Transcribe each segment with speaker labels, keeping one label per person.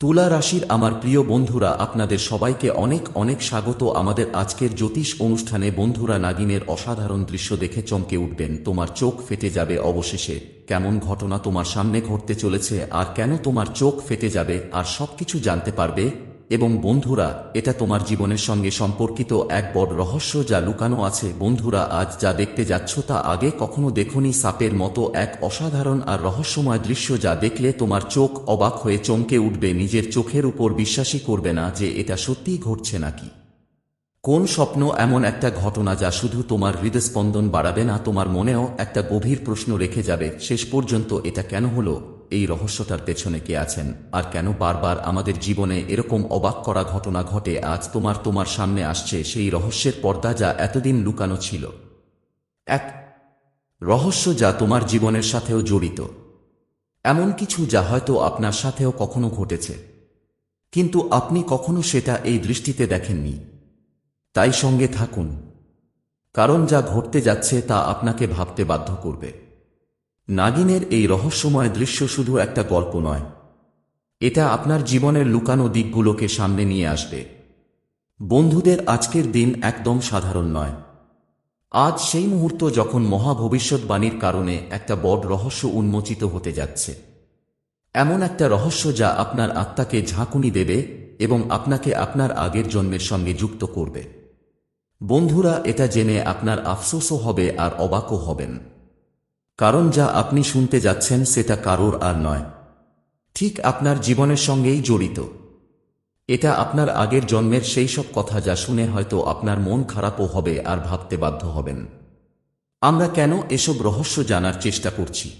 Speaker 1: তুলা রাশির আমার প্রিয় বন্ধুরা, আপনাদের সবাইকে অনেক অনেক স্বাগত। আমাদের আজকের জ্যোতিষ অনুষ্ঠানে বন্ধুরা নাগিনের অসাধারণ দৃশ্য দেখে চমকে উঠবেন। তোমার চোখ ফেটে যাবে অবশেষে। কেমন ঘটনা তোমার সামনে ঘটতে চলেছে, আর কেন তোমার চোখ ফেটে যাবে, আর সবকিছু জানতে পারবে এবং বন্ধুরা, এটা তোমার জীবনের সঙ্গে সম্পর্কিত এক বড় রহস্য যা লুকানো আছে। বন্ধুরা, আজ যা দেখতে যাচ্ছ তা আগে কখনো দেখনি। সাপের মতো এক অসাধারণ আর রহস্যময় দৃশ্য যা দেখলে তোমার চোখ অবাক হয়ে চমকে উঠবে। নিজের চোখের উপর বিশ্বাসই করবে না যে এটা সত্যিই ঘটছে নাকি। কোন স্বপ্ন এমন একটা ঘটনা যা শুধু তোমার হৃদস্পন্দন বাড়াবে না, তোমার মনেও একটা গভীর প্রশ্ন রেখে যাবে। শেষ পর্যন্ত এটা কেন হলো? এই রহস্যটার পেছনে কে আছেন? আর কেন বারবার আমাদের জীবনে এরকম অবাক করা ঘটনা ঘটে আজ তোমার তোমার সামনে আসছে সেই রহস্যের পর্দা যা এতদিন লুকানো ছিল? এক, রহস্য যা তোমার জীবনের সাথেও জড়িত। এমন কিছু যা হয়তো আপনার সাথেও কখনো ঘটেছে। কিন্তু আপনি কখনো সেটা এই দৃষ্টিতে দেখেননি। তাই সঙ্গে থাকুন। কারণ যা ঘটতে যাচ্ছে তা আপনাকে ভাবতে বাধ্য করবে। নাগিনের এই রহস্যময় দৃশ্য শুধু একটা গল্প নয়। এটা আপনার জীবনের লুকানো দিকগুলোকে সামনে নিয়ে আসবে। বন্ধুদের আজকের দিন একদম সাধারণ নয়। আজ সেই মুহূর্ত যখন মহাভবিষ্যৎবাণীর কারণে একটা বড় রহস্য উন্মোচিত হতে যাচ্ছে। এমন একটা রহস্য যা আপনার আত্মাকে ঝাঁকুনি দেবে এবং আপনাকে আপনার আগের জন্মের সঙ্গে যুক্ত করবে। বন্ধুরা, এটা জেনে আপনার আফসোসও হবে আর অবাকও হবেন। কারণ যা আপনি শুনতে যাচ্ছেন সেটা কারোর আর নয়। ঠিক আপনার জীবনের সঙ্গেই জড়িত। এটা আপনার আগের জন্মের সেই সব কথা যা শুনে হয়তো আপনার মন খারাপও হবে আর ভাবতে বাধ্য হবেন। আমরা কেন এসব রহস্য জানার চেষ্টা করছি?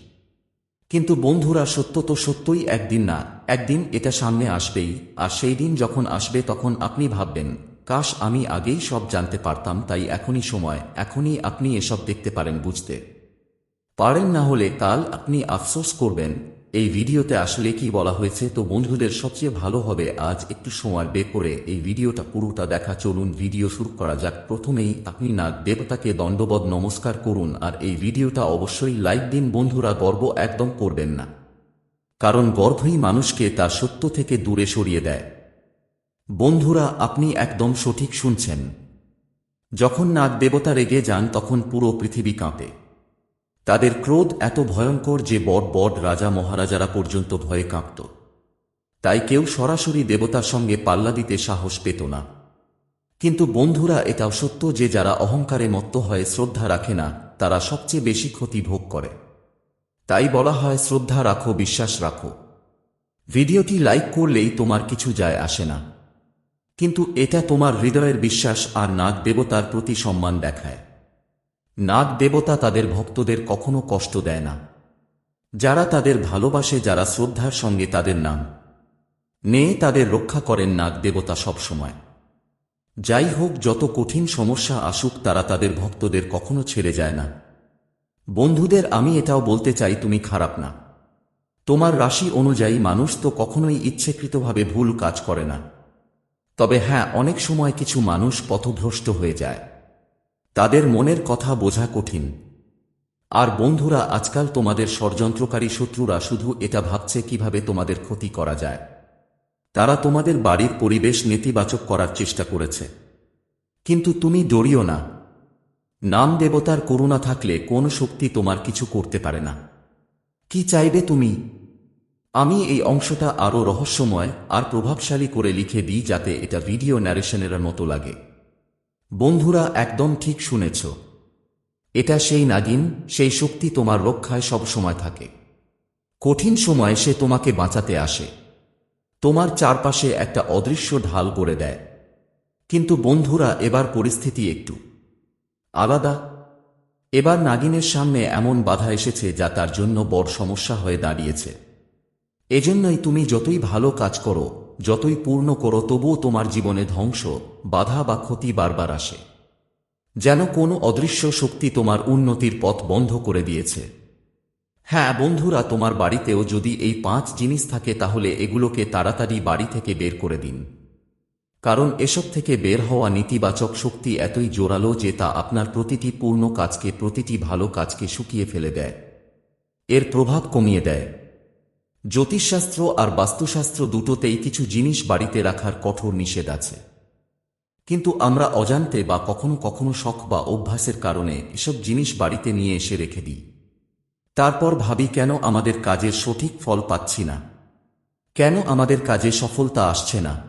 Speaker 1: কিন্তু বন্ধুরা, সত্য তো সত্যই একদিন না, একদিন এটা সামনে আসবেই, আর সেই দিন যখন আসবে তখন আপনি ভাববেন, কাশ, আমি আগেই সব জানতে পারতাম, তাই এখনই সময়, এখনই আপনি এসব দেখতে পারেন বুঝতে। পারেন না হলে কাল আপনি আফসোস করবেন। এই ভিডিওতে আসলে কি বলা হয়েছে তো বন্ধুদের সবচেয়ে ভালো হবে আজ একটু সময় বের করে এই ভিডিওটা পুরোটা দেখা। চলুন ভিডিও শুরু করা যাক। প্রথমেই আপনি নাগ দেবতাকে দণ্ডবধ নমস্কার করুন আর এই ভিডিওটা অবশ্যই লাইক দিন বন্ধুরা, গর্ব একদম করবেন না। কারণ গর্ভই মানুষকে তার সত্য থেকে দূরে সরিয়ে দেয়। বন্ধুরা, আপনি একদম সঠিক শুনছেন। যখন নাগ দেবতা রেগে যান তখন পুরো পৃথিবী কাঁপে। তাদের ক্রোধ এত ভয়ঙ্কর যে বড় বড় রাজা মহারাজারা পর্যন্ত ভয়ে কাঁপত। তাই কেউ সরাসরি দেবতার সঙ্গে পাল্লা দিতে সাহস পেত না। কিন্তু বন্ধুরা, এটাও সত্য যে যারা অহংকারে মত্ত হয়ে শ্রদ্ধা রাখে না, তারা সবচেয়ে বেশি ক্ষতি ভোগ করে। তাই বলা হয়, শ্রদ্ধা রাখো, বিশ্বাস রাখো। ভিডিওটি লাইক করলেই তোমার কিছু যায় আসে না। কিন্তু এটা তোমার হৃদয়ের বিশ্বাস আর নাগ দেবতার প্রতি সম্মান দেখায়। নাগ দেবতা তাদের ভক্তদের কখনো কষ্ট দেয় না। যারা তাদের ভালোবাসে, যারা শ্রদ্ধার সঙ্গে তাদের নাম নে, তাদের রক্ষা করেন নাগ দেবতা সবসময়। যাই হোক, যত কঠিন সমস্যা আসুক, তারা তাদের ভক্তদের কখনো ছেড়ে যায় না। বন্ধুদের, আমি এটাও বলতে চাই, তুমি খারাপ না। তোমার রাশি অনুযায়ী মানুষ তো কখনোই ইচ্ছেকৃতভাবে ভুল কাজ করে না। তবে হ্যাঁ অনেক সময় কিছু মানুষ পথভ্রষ্ট হয়ে যায়। তাদের মনের কথা বোঝা কঠিন। আর বন্ধুরা, আজকাল তোমাদের ষড়যন্ত্রকারী শত্রুরা শুধু এটা ভাবছে কীভাবে তোমাদের ক্ষতি করা যায়। তারা তোমাদের বাড়ির পরিবেশ নেতিবাচক করার চেষ্টা করেছে। কিন্তু তুমি ডরিও না। নাম দেবতার করুণা থাকলে কোন শক্তি তোমার কিছু করতে পারে না। কি চাইবে তুমি? আমি এই অংশটা আরও রহস্যময় আর প্রভাবশালী করে লিখে দিই যাতে এটা ভিডিও ন্যারেশনের মতো লাগে। বন্ধুরা একদম ঠিক শুনেছ। এটা সেই নাগিন, সেই শক্তি তোমার রক্ষায় সব সময় থাকে। কঠিন সময়ে সে তোমাকে বাঁচাতে আসে। তোমার চারপাশে একটা অদৃশ্য ঢাল করে দেয়। কিন্তু বন্ধুরা, এবার পরিস্থিতি একটু। আলাদা। এবার নাগিনের সামনে এমন বাধা এসেছে যা তার জন্য বড় সমস্যা হয়ে দাঁড়িয়েছে। এজন্যই তুমি যতই ভালো কাজ করো যতই পূর্ণ করো, তবুও তোমার জীবনে ধ্বংস, বাধা বা ক্ষতি বারবার আসে। যেন কোনো অদৃশ্য শক্তি তোমার উন্নতির পথ বন্ধ করে দিয়েছে। হ্যাঁ বন্ধুরা, তোমার বাড়িতেও যদি এই পাঁচ জিনিস থাকে, তাহলে এগুলোকে তাড়াতাড়ি বাড়ি থেকে বের করে দিন। কারণ এসব থেকে বের হওয়া নেতিবাচক শক্তি এতই জোরালো যে তা আপনার প্রতিটি পূর্ণ কাজকে, প্রতিটি ভালো কাজকে শুকিয়ে ফেলে দেয়। এর প্রভাব কমিয়ে দেয়। জ্যোতিষশাস্ত্র আর বাস্তুশাস্ত্র দুটোতেই কিছু জিনিস বাড়িতে রাখার কঠোর নিষেধ আছে। কিন্তু আমরা অজান্তে বা কখনো কখনো শখ বা অভ্যাসের কারণে এসব জিনিস বাড়িতে নিয়ে এসে রেখে দিই। তারপর ভাবি কেন আমাদের কাজের সঠিক ফল পাচ্ছি না? কেন আমাদের কাজে সফলতা আসছে না?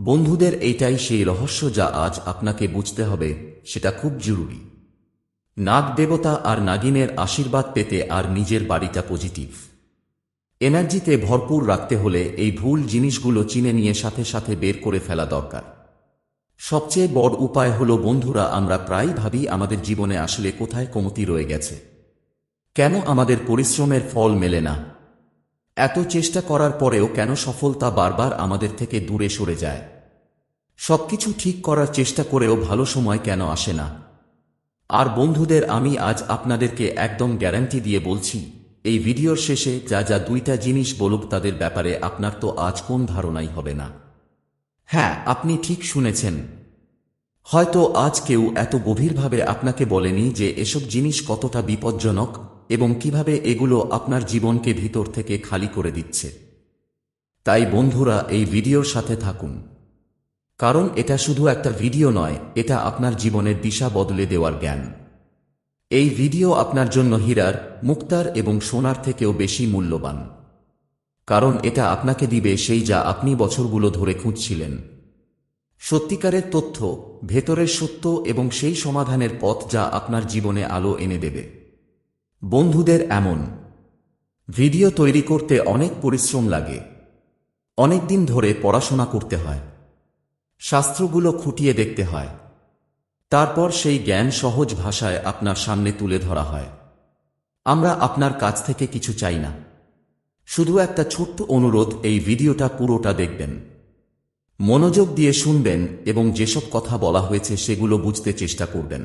Speaker 1: বন্ধুদের এইটাই সেই রহস্য যা আজ আপনাকে বুঝতে হবে, সেটা খুব জরুরি। নাগ দেবতা আর নাগিনের আশীর্বাদ পেতে আর নিজের বাড়িটা পজিটিভ। এনার্জিতে ভরপুর রাখতে হলে এই ভুল জিনিসগুলো চিনে নিয়ে সাথে সাথে বের করে ফেলা দরকার। সবচেয়ে বড় উপায় হলো, বন্ধুরা, আমরা প্রায় ভাবি আমাদের জীবনে আসলে কোথায় কমতি রয়ে গেছে। কেন আমাদের পরিশ্রমের ফল মেলে না? এত চেষ্টা করার পরেও কেন সফলতা বারবার আমাদের থেকে দূরে সরে যায়? সবকিছু ঠিক করার চেষ্টা করেও ভালো সময় কেন আসে না? আর বন্ধুদের, আমি আজ আপনাদেরকে একদম গ্যারান্টি দিয়ে বলছি এই ভিডিওর শেষে যা যা দুইটা জিনিস বলুক তাদের ব্যাপারে আপনার তো আজ কোন ধারণাই হবে না। হ্যাঁ আপনি ঠিক শুনেছেন। হয়তো আজ কেউ এত গভীরভাবে আপনাকে বলেনি যে এসব জিনিস কতটা বিপজ্জনক এবং কীভাবে এগুলো আপনার জীবনকে ভিতর থেকে খালি করে দিচ্ছে। তাই বন্ধুরা, এই ভিডিওর সাথে থাকুন। কারণ এটা শুধু একটা ভিডিও নয়, এটা আপনার জীবনের দিশা বদলে দেওয়ার জ্ঞান। এই ভিডিও আপনার জন্য হীরার, মুক্তার এবং সোনার থেকেও বেশি মূল্যবান। কারণ এটা আপনাকে দিবে সেই যা আপনি বছরগুলো ধরে খুঁজছিলেন। সত্যিকারের তথ্য, ভেতরের সত্য এবং সেই সমাধানের পথ যা আপনার জীবনে আলো এনে দেবে। বন্ধুদের এমন। ভিডিও তৈরি করতে অনেক পরিশ্রম লাগে। অনেক দিন ধরে পড়াশোনা করতে হয়। শাস্ত্রগুলো খুঁটিয়ে দেখতে হয়। তারপর সেই জ্ঞান সহজ ভাষায় আপনার সামনে তুলে ধরা হয়। আমরা আপনার কাছ থেকে কিছু চাই না। শুধু একটা ছোট্ট অনুরোধ, এই ভিডিওটা পুরোটা দেখবেন। মনোযোগ দিয়ে শুনবেন এবং যেসব কথা বলা হয়েছে সেগুলো বুঝতে চেষ্টা করবেন।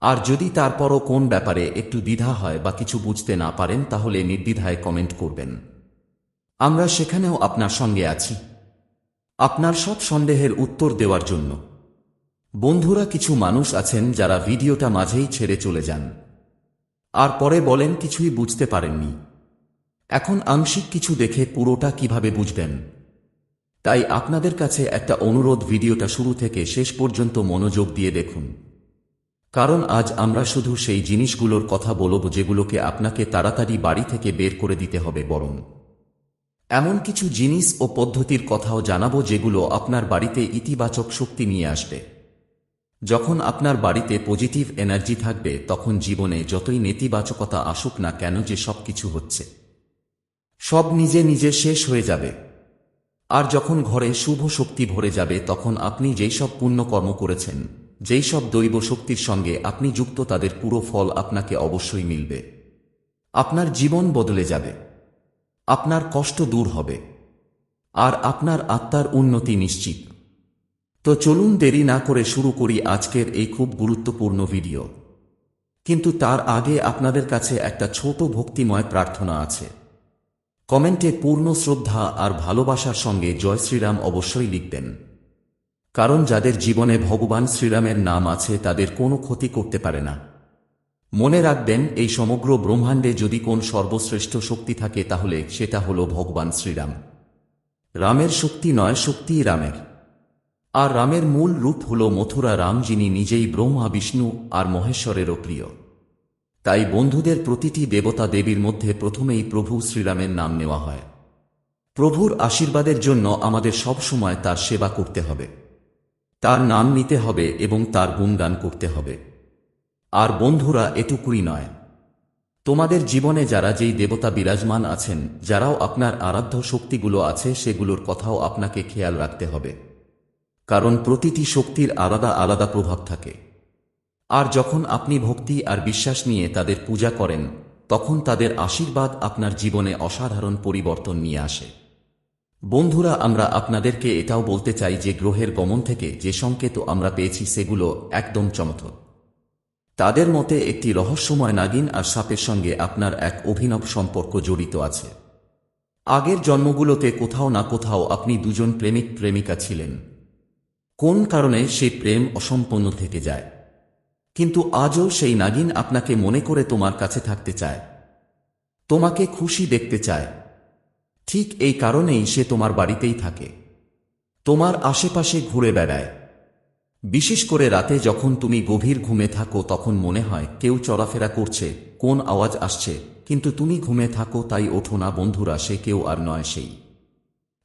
Speaker 1: আর যদি তারপরও কোন ব্যাপারে একটু দ্বিধা হয় বা কিছু বুঝতে না পারেন, তাহলে নির্দ্বিধায় কমেন্ট করবেন। আমরা সেখানেও আপনার সঙ্গে আছি। আপনার সব সন্দেহের উত্তর দেওয়ার জন্য। বন্ধুরা, কিছু মানুষ আছেন যারা ভিডিওটা মাঝেই ছেড়ে চলে যান। আর পরে বলেন, কিছুই বুঝতে পারেননি। এখন আংশিক কিছু দেখে পুরোটা কীভাবে বুঝবেন? তাই আপনাদের কাছে একটা অনুরোধ, ভিডিওটা শুরু থেকে শেষ পর্যন্ত মনোযোগ দিয়ে দেখুন। কারণ আজ আমরা শুধু সেই জিনিসগুলোর কথা বলব যেগুলোকে আপনাকে তাড়াতাড়ি বাড়ি থেকে বের করে দিতে হবে বরং। এমন কিছু জিনিস ও পদ্ধতির কথাও জানাব যেগুলো আপনার বাড়িতে ইতিবাচক শক্তি নিয়ে আসবে। যখন আপনার বাড়িতে পজিটিভ এনার্জি থাকবে, তখন জীবনে যতই নেতিবাচকতা আসুক না কেন যে সব কিছু হচ্ছে। সব নিজে নিজে শেষ হয়ে যাবে। আর যখন ঘরে শুভ শক্তি ভরে যাবে, তখন আপনি যেই সব পুণ্যকর্ম করেছেন, যেই সব দৈব শক্তির সঙ্গে আপনি যুক্ত, তাদের পুরো ফল আপনাকে অবশ্যই মিলবে। আপনার জীবন বদলে যাবে। আপনার কষ্ট দূর হবে। আর আপনার আত্মার উন্নতি নিশ্চিত। তো চলুন দেরি না করে শুরু করি আজকের এই খুব গুরুত্বপূর্ণ ভিডিও। কিন্তু তার আগে আপনাদের কাছে একটা ছোট ভক্তিময় প্রার্থনা আছে। কমেন্টে পূর্ণ শ্রদ্ধা আর ভালোবাসার সঙ্গে জয় শ্রীরাম অবশ্যই লিখবেন। কারণ যাদের জীবনে ভগবান শ্রীরামের নাম আছে, তাদের কোনো ক্ষতি করতে পারে না। মনে রাখবেন, এই সমগ্র ব্রহ্মাণ্ডে যদি কোন সর্বশ্রেষ্ঠ শক্তি থাকে, তাহলে সেটা হল ভগবান শ্রীরাম। রামের শক্তি নয় শক্তি রামের। আর রামের মূল রূপ হল মথুরা রাম, যিনি নিজেই ব্রহ্মা, বিষ্ণু আর মহেশ্বরেরও প্রিয়। তাই বন্ধুদের প্রতিটি দেবতা দেবীর মধ্যে প্রথমেই প্রভু শ্রীরামের নাম নেওয়া হয়। প্রভুর আশীর্বাদের জন্য আমাদের সব সময় তার সেবা করতে হবে। তার নাম নিতে হবে এবং তার গুণগান করতে হবে। আর বন্ধুরা, এটুকুই নয়। তোমাদের জীবনে যারা যেই দেবতা বিরাজমান আছেন, যারাও আপনার আরাধ্য শক্তিগুলো আছে, সেগুলোর কথাও আপনাকে খেয়াল রাখতে হবে। কারণ প্রতিটি শক্তির আলাদা আলাদা প্রভাব থাকে। আর যখন আপনি ভক্তি আর বিশ্বাস নিয়ে তাদের পূজা করেন, তখন তাদের আশীর্বাদ আপনার জীবনে অসাধারণ পরিবর্তন নিয়ে আসে। বন্ধুরা, আমরা আপনাদেরকে এটাও বলতে চাই যে গ্রহের গমন থেকে যে সংকেত আমরা পেয়েছি সেগুলো একদম চমৎকার। তাদের মতে একটি রহস্যময় নাগিন আর সাপের সঙ্গে আপনার এক অভিনব সম্পর্ক জড়িত আছে। আগের জন্মগুলোতে কোথাও না কোথাও আপনি দুজন প্রেমিক প্রেমিকা ছিলেন। কোন কারণে সেই প্রেম অসম্পন্ন থেকে যায়? কিন্তু আজও সেই নাগিন আপনাকে মনে করে তোমার কাছে থাকতে চায়। তোমাকে খুশি দেখতে চায়। ঠিক এই কারণেই সে তোমার বাড়িতেই থাকে। তোমার আশেপাশে ঘুরে বেড়ায়। বিশেষ করে রাতে যখন তুমি গভীর ঘুমে থাকো, তখন মনে হয় কেউ চলাফেরা করছে, কোন আওয়াজ আসছে, কিন্তু তুমি ঘুমে থাকো তাই ওঠো না বন্ধুরা, সে কেউ আর নয় সেই।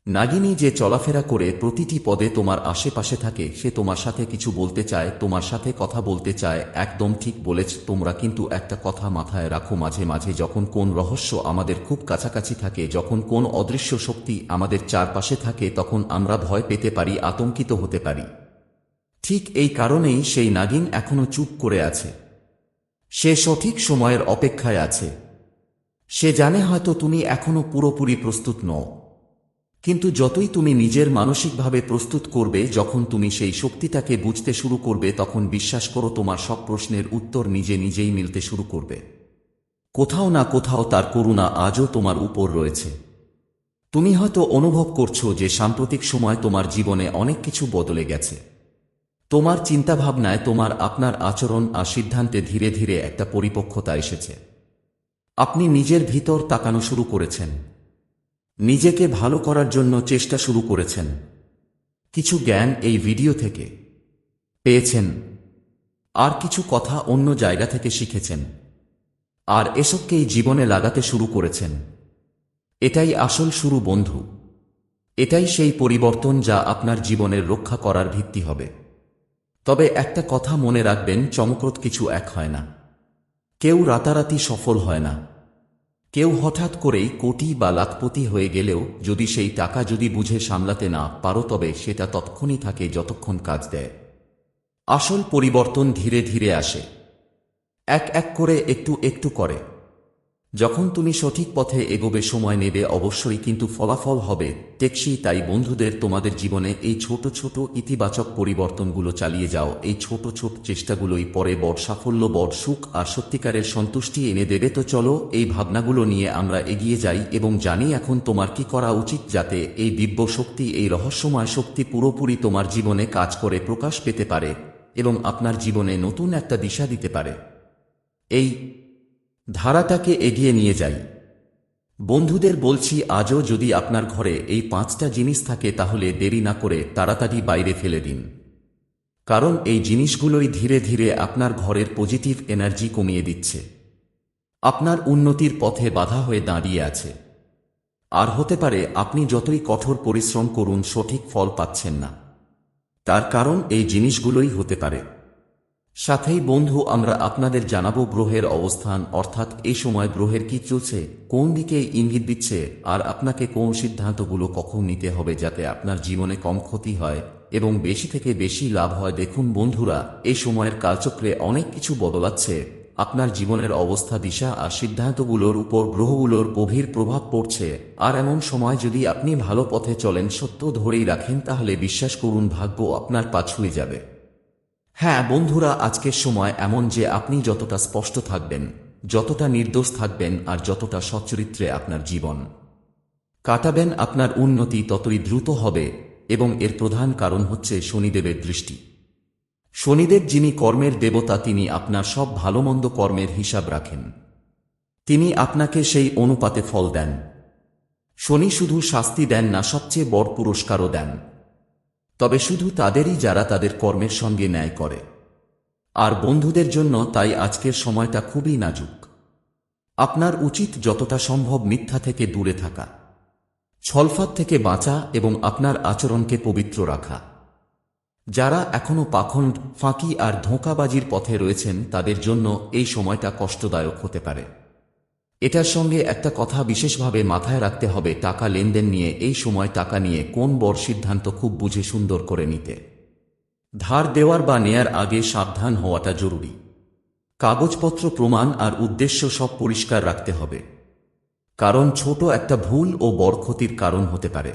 Speaker 1: নাগিনী যে চলাফেরা করে প্রতিটি পদে তোমার আশেপাশে থাকে, সে তোমার সাথে কিছু বলতে চায়, তোমার সাথে কথা বলতে চায়, একদম ঠিক বলেছ তোমরা, কিন্তু একটা কথা মাথায় রাখো মাঝে মাঝে, যখন কোন রহস্য আমাদের খুব কাছাকাছি থাকে, যখন কোন অদৃশ্য শক্তি আমাদের চারপাশে থাকে, তখন আমরা ভয় পেতে পারি, আতঙ্কিত হতে পারি। ঠিক এই কারণেই সেই নাগিন এখনও চুপ করে আছে। সে সঠিক সময়ের অপেক্ষায় আছে। সে জানে হয়তো তুমি এখনও পুরোপুরি প্রস্তুত নও। কিন্তু যতই তুমি নিজের মানসিকভাবে প্রস্তুত করবে, যখন তুমি সেই শক্তিটাকে বুঝতে শুরু করবে, তখন বিশ্বাস করো তোমার সব প্রশ্নের উত্তর নিজে নিজেই মিলতে শুরু করবে। কোথাও না কোথাও তার করুণা আজও তোমার উপর রয়েছে। তুমি হয়তো অনুভব করছ যে সাম্প্রতিক সময় তোমার জীবনে অনেক কিছু বদলে গেছে। তোমার চিন্তাভাবনায় তোমার আপনার আচরণ আর সিদ্ধান্তে ধীরে ধীরে একটা পরিপক্কতা এসেছে। আপনি নিজের ভিতর তাকানো শুরু করেছেন। নিজেকে ভালো করার জন্য চেষ্টা শুরু করেছেন। কিছু জ্ঞান এই ভিডিও থেকে পেয়েছেন। আর কিছু কথা অন্য জায়গা থেকে শিখেছেন। আর এসবকেই জীবনে লাগাতে শুরু করেছেন। এটাই আসল শুরু বন্ধু। এটাই সেই পরিবর্তন যা আপনার জীবনের রক্ষা করার ভিত্তি হবে। তবে একটা কথা মনে রাখবেন চমকরত কিছু এক হয় না। কেউ রাতারাতি সফল হয় না। কেউ হঠাৎ করেই কোটি বা লাখপতি হয়ে গেলেও যদি সেই টাকা যদি বুঝে সামলাতে না পারো তবে সেটা তৎক্ষণই থাকে যতক্ষণ কাজ দেয়। আসল পরিবর্তন ধীরে ধীরে আসে। এক এক করে একটু একটু করে। যখন তুমি সঠিক পথে এগোবে সময় নেবে, অবশ্যই কিন্তু ফলাফল হবে। টেকসই, তাই বন্ধুদের তোমাদের জীবনে এই ছোট ছোট ইতিবাচক পরিবর্তনগুলো চালিয়ে যাও। এই ছোট ছোট চেষ্টাগুলোই পরে বড় সাফল্য, বড় সুখ আর সত্যিকারের সন্তুষ্টি এনে দেবে। তো চলো, এই ভাবনাগুলো নিয়ে আমরা এগিয়ে যাই এবং জানি এখন তোমার কি করা উচিত যাতে এই দিব্য শক্তি, এই রহস্যময় শক্তি পুরোপুরি তোমার জীবনে কাজ করে, প্রকাশ পেতে পারে এবং আপনার জীবনে নতুন একটা দিশা দিতে পারে। এই ধারাটাকে এগিয়ে নিয়ে যাই। বন্ধুদের বলছি, আজও যদি আপনার ঘরে এই পাঁচটা জিনিস থাকে, তাহলে দেরি না করে তাড়াতাড়ি বাইরে ফেলে দিন। কারণ এই জিনিসগুলোই ধীরে ধীরে আপনার ঘরের পজিটিভ এনার্জি কমিয়ে দিচ্ছে। আপনার উন্নতির পথে বাধা হয়ে দাঁড়িয়ে আছে। আর হতে পারে, আপনি যতই কঠোর পরিশ্রম করুন, সঠিক ফল পাচ্ছেন না। তার কারণ এই জিনিসগুলোই হতে পারে। সাথেই বন্ধু, আমরা আপনাদের জানাব গ্রহের অবস্থান, অর্থাৎ এই সময় গ্রহের কি চলছে, কোন দিকে ইঙ্গিত দিচ্ছে, আর আপনাকে কোন সিদ্ধান্তগুলো কখন নিতে হবে যাতে আপনার জীবনে কম ক্ষতি হয় এবং বেশি থেকে বেশি লাভ হয়। দেখুন বন্ধুরা এই সময়ের কালচক্রে অনেক কিছু বদলাচ্ছে। আপনার জীবনের অবস্থা, দিশা আর সিদ্ধান্তগুলোর উপর গ্রহগুলোর গভীর প্রভাব পড়ছে। আর এমন সময় যদি আপনি ভালো পথে চলেন, সত্য ধরেই রাখেন, তাহলে বিশ্বাস করুন, ভাগ্য আপনার পা ছুঁয়ে যাবে। হ্যাঁ বন্ধুরা, আজকের সময় এমন যে আপনি যতটা স্পষ্ট থাকবেন, যতটা নির্দোষ থাকবেন আর যতটা সচ্চরিত্রে আপনার জীবন। কাটাবেন আপনার উন্নতি ততই দ্রুত হবে এবং এর প্রধান কারণ হচ্ছে শনিদেবের দৃষ্টি। শনিদেব যিনি কর্মের দেবতা, তিনি আপনার সব ভালোমন্দ কর্মের হিসাব রাখেন। তিনি আপনাকে সেই অনুপাতে ফল দেন। শনি শুধু শাস্তি দেন না, সবচেয়ে বড় পুরস্কারও দেন। তবে শুধু তাদেরই যারা তাদের কর্মের সঙ্গে ন্যায় করে। আর বন্ধুদের জন্য তাই আজকের সময়টা খুবই নাজুক। আপনার উচিত যতটা সম্ভব মিথ্যা থেকে দূরে থাকা। ছলফাত থেকে বাঁচা এবং আপনার আচরণকে পবিত্র রাখা। যারা এখনও পাখণ্ড, ফাঁকি আর ধোঁকাবাজির পথে রয়েছেন, তাদের জন্য এই সময়টা কষ্টদায়ক হতে পারে। এটার সঙ্গে একটা কথা বিশেষভাবে মাথায় রাখতে হবে, টাকা লেনদেন নিয়ে, এই সময় টাকা নিয়ে কোন বড় সিদ্ধান্ত খুব বুঝে সুন্দর করে নিতে। ধার দেওয়ার বা নেয়ার আগে সাবধান হওয়াটা জরুরি। কাগজপত্র প্রমাণ আর উদ্দেশ্য সব পরিষ্কার রাখতে হবে। কারণ ছোট একটা ভুল ও বড় ক্ষতির কারণ হতে পারে।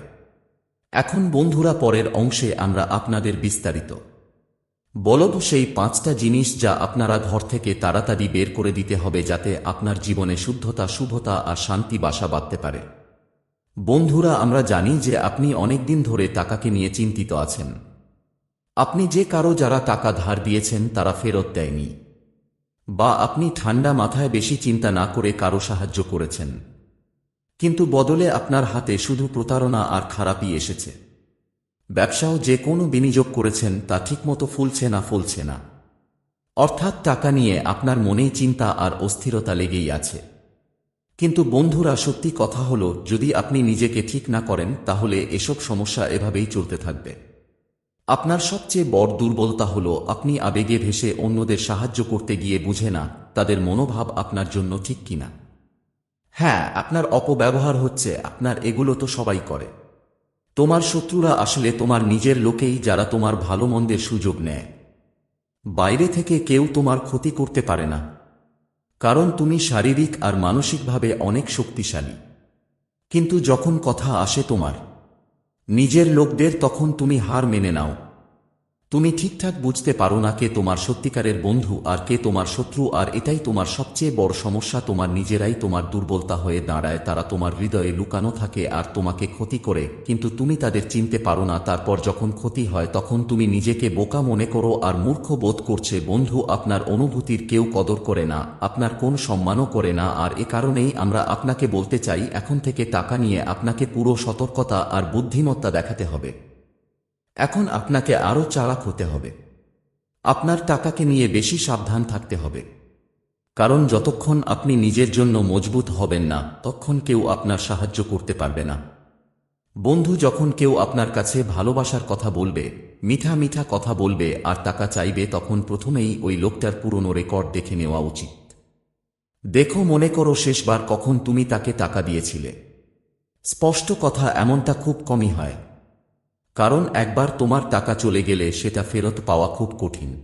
Speaker 1: এখন বন্ধুরা পরের অংশে আমরা আপনাদের বিস্তারিত। বলব সেই পাঁচটা জিনিস যা আপনারা ঘর থেকে তাড়াতাড়ি বের করে দিতে হবে যাতে আপনার জীবনে শুদ্ধতা, শুভতা আর শান্তি বাসা বাঁধতে পারে। বন্ধুরা, আমরা জানি যে আপনি অনেক দিন ধরে টাকাকে নিয়ে চিন্তিত আছেন। আপনি যে কারও যারা টাকা ধার দিয়েছেন, তারা ফেরত দেয়নি। বা আপনি ঠান্ডা মাথায় বেশি চিন্তা না করে কারও সাহায্য করেছেন। কিন্তু বদলে আপনার হাতে শুধু প্রতারণা আর খারাপই এসেছে। ব্যবসাও যে কোনো বিনিয়োগ করেছেন তা ঠিকমতো ফুলছে না ফুলছে না। অর্থাৎ টাকা নিয়ে আপনার মনেই চিন্তা আর অস্থিরতা লেগেই আছে। কিন্তু বন্ধুরা, সত্যি কথা হলো, যদি আপনি নিজেকে ঠিক না করেন, তাহলে এসব সমস্যা এভাবেই চলতে থাকবে। আপনার সবচেয়ে বড় দুর্বলতা হল, আপনি আবেগে ভেসে অন্যদের সাহায্য করতে গিয়ে বুঝে না, তাদের মনোভাব আপনার জন্য ঠিক কিনা। হ্যাঁ আপনার অপব্যবহার হচ্ছে, আপনার এগুলো তো সবাই করে। তোমার শত্রুরা আসলে তোমার নিজের লোকেই যারা তোমার ভালো মন্দের সুযোগ নেয়। বাইরে থেকে কেউ তোমার ক্ষতি করতে পারে না। কারণ তুমি শারীরিক আর মানসিকভাবে অনেক শক্তিশালী। কিন্তু যখন কথা আসে তোমার, নিজের লোকদের তখন তুমি হার মেনে নাও। তুমি ঠিকঠাক বুঝতে পারো না কে তোমার সত্যিকারের বন্ধু আর কে তোমার শত্রু, আর এটাই তোমার সবচেয়ে বড় সমস্যা। তোমার নিজেরাই তোমার দুর্বলতা হয়ে দাঁড়ায়, তারা তোমার হৃদয়ে লুকানো থাকে আর তোমাকে ক্ষতি করে। কিন্তু তুমি তাদের চিনতে পারো না, তারপর যখন ক্ষতি হয় তখন তুমি নিজেকে বোকা মনে করো আর মূর্খ বোধ করছে, বন্ধু, আপনার অনুভূতির কেউ কদর করে না, আপনার কোন সম্মানও করে না, আর এ কারণেই আমরা আপনাকে বলতে চাই, এখন থেকে টাকা নিয়ে আপনাকে পুরো সতর্কতা আর বুদ্ধিমত্তা দেখাতে হবে। এখন আপনাকে আরও চালাক হতে হবে। আপনার টাকাকে নিয়ে বেশি সাবধান থাকতে হবে। কারণ যতক্ষণ আপনি নিজের জন্য মজবুত হবেন না তখন কেউ আপনার সাহায্য করতে পারবে না। বন্ধু যখন কেউ আপনার কাছে ভালোবাসার কথা বলবে, মিঠা মিঠা কথা বলবে আর টাকা চাইবে, তখন প্রথমেই ওই লোকটার পুরনো রেকর্ড দেখে নেওয়া উচিত। দেখো, মনে করো শেষবার কখন তুমি তাকে টাকা দিয়েছিলে। স্পষ্ট কথা এমনটা খুব কমই হয়। কারণ একবার তোমার টাকা চলে গেলে সেটা ফেরত পাওয়া খুব কঠিন।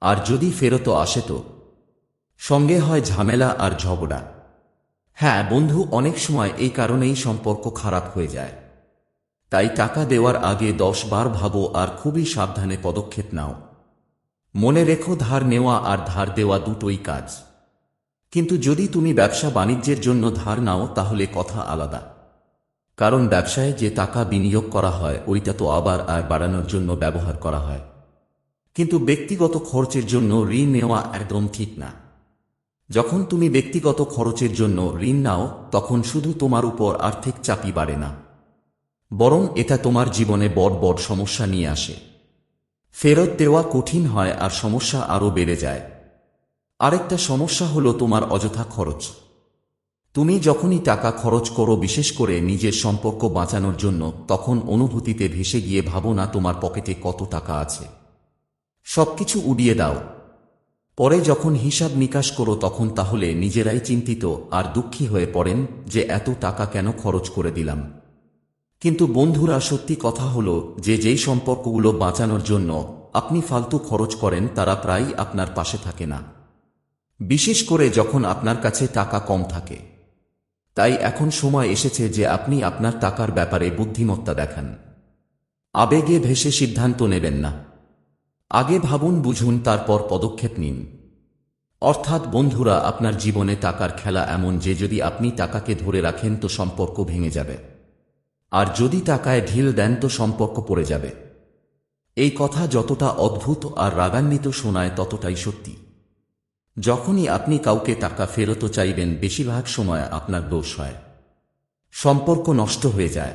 Speaker 1: আর যদি ফেরত আসে তো? সঙ্গে হয় ঝামেলা আর ঝগড়া। হ্যাঁ বন্ধু, অনেক সময় এই কারণেই সম্পর্ক খারাপ হয়ে যায়। তাই টাকা দেওয়ার আগে দশ বার ভাবো আর খুবই সাবধানে পদক্ষেপ নাও। মনে রেখো, ধার নেওয়া আর ধার দেওয়া দুটোই কাজ। কিন্তু যদি তুমি ব্যবসা বাণিজ্যের জন্য ধার নাও, তাহলে কথা আলাদা। কারণ ব্যবসায় যে টাকা বিনিয়োগ করা হয়, ওইটা তো আবার আয় বাড়ানোর জন্য ব্যবহার করা হয়। কিন্তু ব্যক্তিগত খরচের জন্য ঋণ নেওয়া একদম ঠিক না। যখন তুমি ব্যক্তিগত খরচের জন্য ঋণ নাও, তখন শুধু তোমার উপর আর্থিক চাপই বাড়ে না। বরং এটা তোমার জীবনে বড় বড় সমস্যা নিয়ে আসে। ফেরত দেওয়া কঠিন হয় আর সমস্যা আরও বেড়ে যায়। আরেকটা সমস্যা হলো তোমার অযথা খরচ। তুমি যখনই টাকা খরচ করো, বিশেষ করে নিজের সম্পর্ক বাঁচানোর জন্য, তখন অনুভূতিতে ভেসে গিয়ে ভাবো না তোমার পকেটে কত টাকা আছে। সবকিছু উড়িয়ে দাও। পরে যখন হিসাব নিকাশ করো, তখন তাহলে নিজেরাই চিন্তিত আর দুঃখী হয়ে পড়েন যে এত টাকা কেন খরচ করে দিলাম। কিন্তু বন্ধুরা, সত্যি কথা হলো যে যেই সম্পর্কগুলো বাঁচানোর জন্য আপনি ফালতু খরচ করেন, তারা প্রায়ই আপনার পাশে থাকে না। বিশেষ করে যখন আপনার কাছে টাকা কম থাকে। তাই এখন সময় এসেছে যে আপনি আপনার টাকার ব্যাপারে বুদ্ধিমত্তা দেখান। আবেগে ভেসে সিদ্ধান্ত নেবেন না। আগে ভাবুন, বুঝুন, তারপর পদক্ষেপ নিন। অর্থাৎ, বন্ধুরা, আপনার জীবনে টাকার খেলা এমন যে যদি আপনি টাকাকে ধরে রাখেন তো সম্পর্ক ভেঙে যাবে। আর যদি টাকায় ঢিল দেন তো সম্পর্ক পড়ে যাবে। এই কথা যতটা অদ্ভুত আর রাগান্বিত শোনায় ততটাই সত্যি। যখনই আপনি কাউকে টাকা ফেরত চাইবেন, বেশিরভাগ সময় আপনার দোষ হয়। সম্পর্ক নষ্ট হয়ে যায়।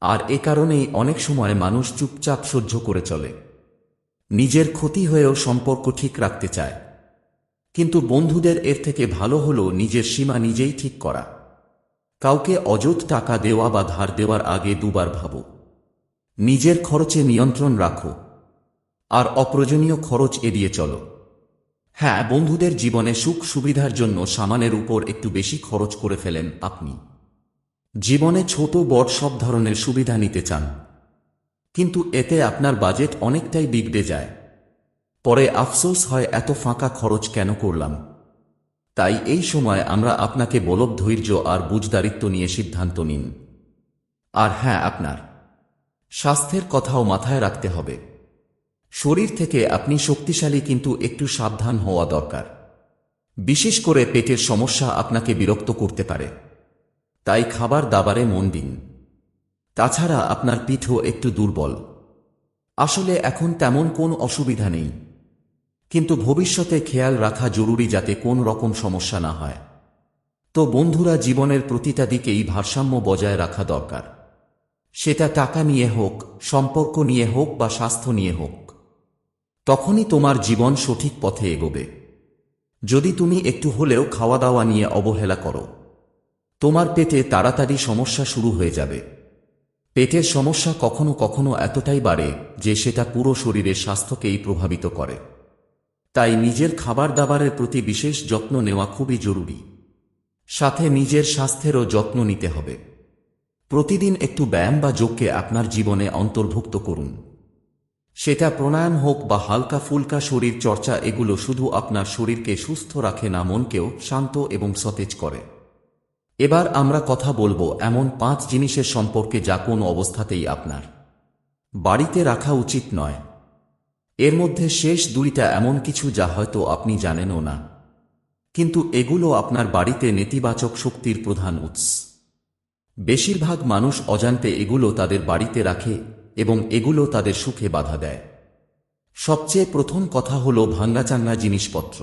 Speaker 1: আর এ কারণেই অনেক সময় মানুষ চুপচাপ সহ্য করে চলে। নিজের ক্ষতি হয়েও সম্পর্ক ঠিক রাখতে চায়। কিন্তু বন্ধুদের এর থেকে ভালো হল নিজের সীমা নিজেই ঠিক করা। কাউকে অযথ টাকা দেওয়া বা ধার দেওয়ার আগে দুবার ভাবো। নিজের খরচে নিয়ন্ত্রণ রাখো। আর অপ্রয়োজনীয় খরচ এড়িয়ে চলো। হ্যাঁ বন্ধুদের জীবনে সুখ সুবিধার জন্য সামানের উপর একটু বেশি খরচ করে ফেলেন আপনি। জীবনে ছোট বড় সব ধরনের সুবিধা নিতে চান। কিন্তু এতে আপনার বাজেট অনেকটাই বিগড়ে যায়। পরে আফসোস হয়, এত ফাঁকা খরচ কেন করলাম? তাই এই সময় আমরা আপনাকে বলব, ধৈর্য আর বুঝদারিত্ব নিয়ে সিদ্ধান্ত নিন। আর হ্যাঁ আপনার। স্বাস্থ্যের কথাও মাথায় রাখতে হবে। শরীর থেকে আপনি শক্তিশালী কিন্তু একটু সাবধান হওয়া দরকার। বিশেষ করে পেটের সমস্যা আপনাকে বিরক্ত করতে পারে। তাই খাবার দাবারে মন দিন। তাছাড়া আপনার পিঠও একটু দুর্বল। আসলে এখন তেমন কোন অসুবিধা নেই। কিন্তু ভবিষ্যতে খেয়াল রাখা জরুরি যাতে কোন রকম সমস্যা না হয়। তো বন্ধুরা, জীবনের প্রতিটা দিকেই ভারসাম্য বজায় রাখা দরকার। সেটা টাকা নিয়ে হোক, সম্পর্ক নিয়ে হোক বা স্বাস্থ্য নিয়ে হোক। তখনই তোমার জীবন সঠিক পথে এগোবে। যদি তুমি একটু হলেও খাওয়া দাওয়া নিয়ে অবহেলা করো, তোমার পেটে তাড়াতাড়ি সমস্যা শুরু হয়ে যাবে। পেটের সমস্যা কখনো কখনো এতটাই বাড়ে যে সেটা পুরো শরীরের স্বাস্থ্যকেই প্রভাবিত করে। তাই নিজের খাবার দাবারের প্রতি বিশেষ যত্ন নেওয়া খুবই জরুরি। সাথে নিজের স্বাস্থ্যেরও যত্ন নিতে হবে। প্রতিদিন একটু ব্যায়াম বা যোগকে আপনার জীবনে অন্তর্ভুক্ত করুন। সেটা প্রাণায়াম হোক বা হালকা ফুলকা শরীর চর্চা, এগুলো শুধু আপনার শরীরকে সুস্থ রাখে না, মনকেও শান্ত এবং সতেজ করে। এবার আমরা কথা বলব এমন পাঁচ জিনিসের সম্পর্কে যা কোন অবস্থাতেই আপনার বাড়িতে রাখা উচিত নয়। এর মধ্যে শেষ দুইটা এমন কিছু যা হয়তো আপনি জানেনও না। কিন্তু এগুলো আপনার বাড়িতে নেতিবাচক শক্তির প্রধান উৎস। বেশিরভাগ মানুষ অজান্তে এগুলো তাদের বাড়িতে রাখে এবং এগুলো তাদের সুখে বাধা দেয়। সবচেয়ে প্রথম কথা হল ভাঙ্গাচাঙ্গা জিনিসপত্র,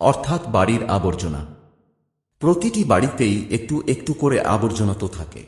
Speaker 1: অর্থাৎ বাড়ির আবর্জনা। প্রতিটি বাড়িতেই একটু একটু করে আবর্জনা তো থাকে।